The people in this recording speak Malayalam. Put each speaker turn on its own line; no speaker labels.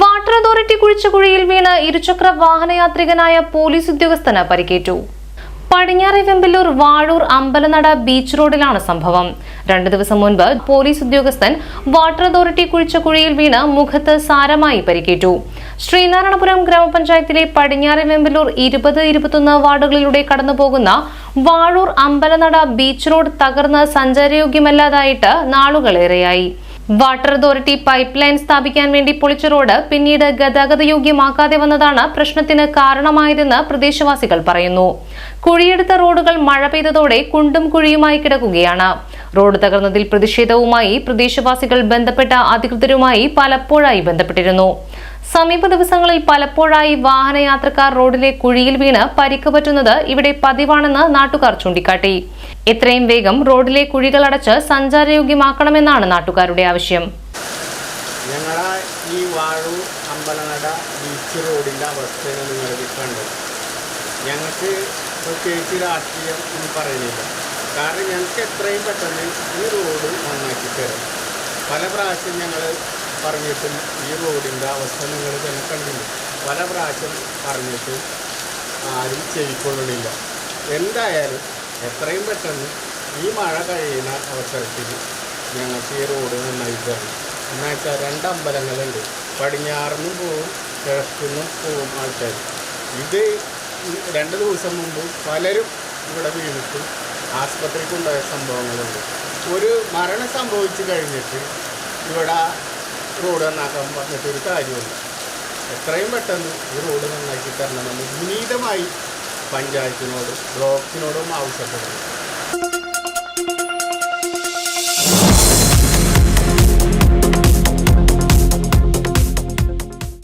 വാട്ടർ അതോറിറ്റി കുഴിച്ച കുഴിയിൽ വീണ് ഇരുചക്ര വാഹനയാത്രികനായ പോലീസ് ഉദ്യോഗസ്ഥന് പരിക്കേറ്റു. പടിഞ്ഞാറെ വെമ്പലൂർ വാഴൂർ അമ്പലനട ബീച്ച് റോഡിലാണ് സംഭവം. രണ്ടു ദിവസം മുൻപ് പോലീസ് ഉദ്യോഗസ്ഥൻ വാട്ടർ അതോറിറ്റി കുഴിച്ച കുഴിയിൽ വീണ് മുഖത്ത് സാരമായി പരിക്കേറ്റു. ശ്രീനാരായണപുരം ഗ്രാമപഞ്ചായത്തിലെ പടിഞ്ഞാറെ വെമ്പലൂർ ഇരുപത് ഇരുപത്തൊന്ന് വാർഡുകളിലൂടെ കടന്നുപോകുന്ന വാഴൂർ അമ്പലനട ബീച്ച് റോഡ് തകർന്ന് സഞ്ചാരയോഗ്യമല്ലാതായിട്ട് നാളുകളേറെയായി. വാട്ടർ അതോറിറ്റി പൈപ്പ് ലൈൻ സ്ഥാപിക്കാൻ വേണ്ടി പൊളിച്ച റോഡ് പിന്നീട് ഗതാഗതയോഗ്യമാക്കാതെ വന്നതാണ് പ്രശ്നത്തിന് കാരണമായതെന്ന് പ്രദേശവാസികൾ പറയുന്നു. കുഴിയെടുത്ത റോഡുകൾ മഴ പെയ്തതോടെ കുണ്ടും കുഴിയുമായി കിടക്കുകയാണ്. റോഡ് തകർന്നതിൽ പ്രതിഷേധവുമായി പ്രദേശവാസികൾ ബന്ധപ്പെട്ട അധികൃതരുമായി പലപ്പോഴായി ബന്ധപ്പെട്ടിരുന്നു. സമീപ ദിവസങ്ങളിൽ പലപ്പോഴായി വാഹനയാത്രക്കാർ റോഡിലെ കുഴിയിൽ വീണ് പരിക്ക് പറ്റുന്നത് ഇവിടെ പതിവാണെന്ന് നാട്ടുകാർ ചൂണ്ടിക്കാട്ടി. എത്രയും വേഗം റോഡിലെ കുഴികൾ അടച്ച് സഞ്ചാരയോഗ്യമാക്കണമെന്നാണ് നാട്ടുകാരുടെ ആവശ്യം.
ഞങ്ങളെ ഈ അമ്പലനട ഞങ്ങൾക്ക് പ്രത്യേകിച്ച് രാഷ്ട്രീയം എന്ന് പറയുന്നില്ല. കാരണം ഞങ്ങൾക്ക് എത്രയും പെട്ടെന്ന് ഈ റോഡ് നന്നാക്കി തരും. പല പ്രാവശ്യം ഞങ്ങൾ പറഞ്ഞിട്ടും ഈ റോഡിന്റെ അവസ്ഥ നിങ്ങൾ തന്നെ കണ്ടില്ല പല പ്രാവശ്യം പറഞ്ഞിട്ടും ആരും ചെവിക്കൊള്ളുന്നില്ല എന്തായാലും എത്രയും പെട്ടെന്ന് ഈ മഴ കഴിയുന്ന അവസരത്തിൽ ഞങ്ങൾക്ക് ഈ റോഡ് നന്നായി തരണം എന്ന് വെച്ചാൽ രണ്ട് അമ്പലങ്ങളുണ്ട്. പടിഞ്ഞാറിനും പോവും കിഴക്കുന്നും പോവും ആൾക്കാർ ഇത് രണ്ട് ദിവസം മുമ്പ് പലരും ഇവിടെ വീണിട്ട് ആസ്പത്രിക്ക് ഉണ്ടായ സംഭവങ്ങളുണ്ട്. ഒരു മരണം സംഭവിച്ചു കഴിഞ്ഞിട്ട് ഇവിടെ റോഡ് നന്നാക്കാൻ പറഞ്ഞിട്ട് ഒരു കാര്യമില്ല എത്രയും പെട്ടെന്ന് ഈ റോഡ് നന്നാക്കി തരണമെന്ന് വിനീതമായി പഞ്ചായത്തിനോടും ബ്ലോക്കിനോടും ആവശ്യപ്പെടുന്നു.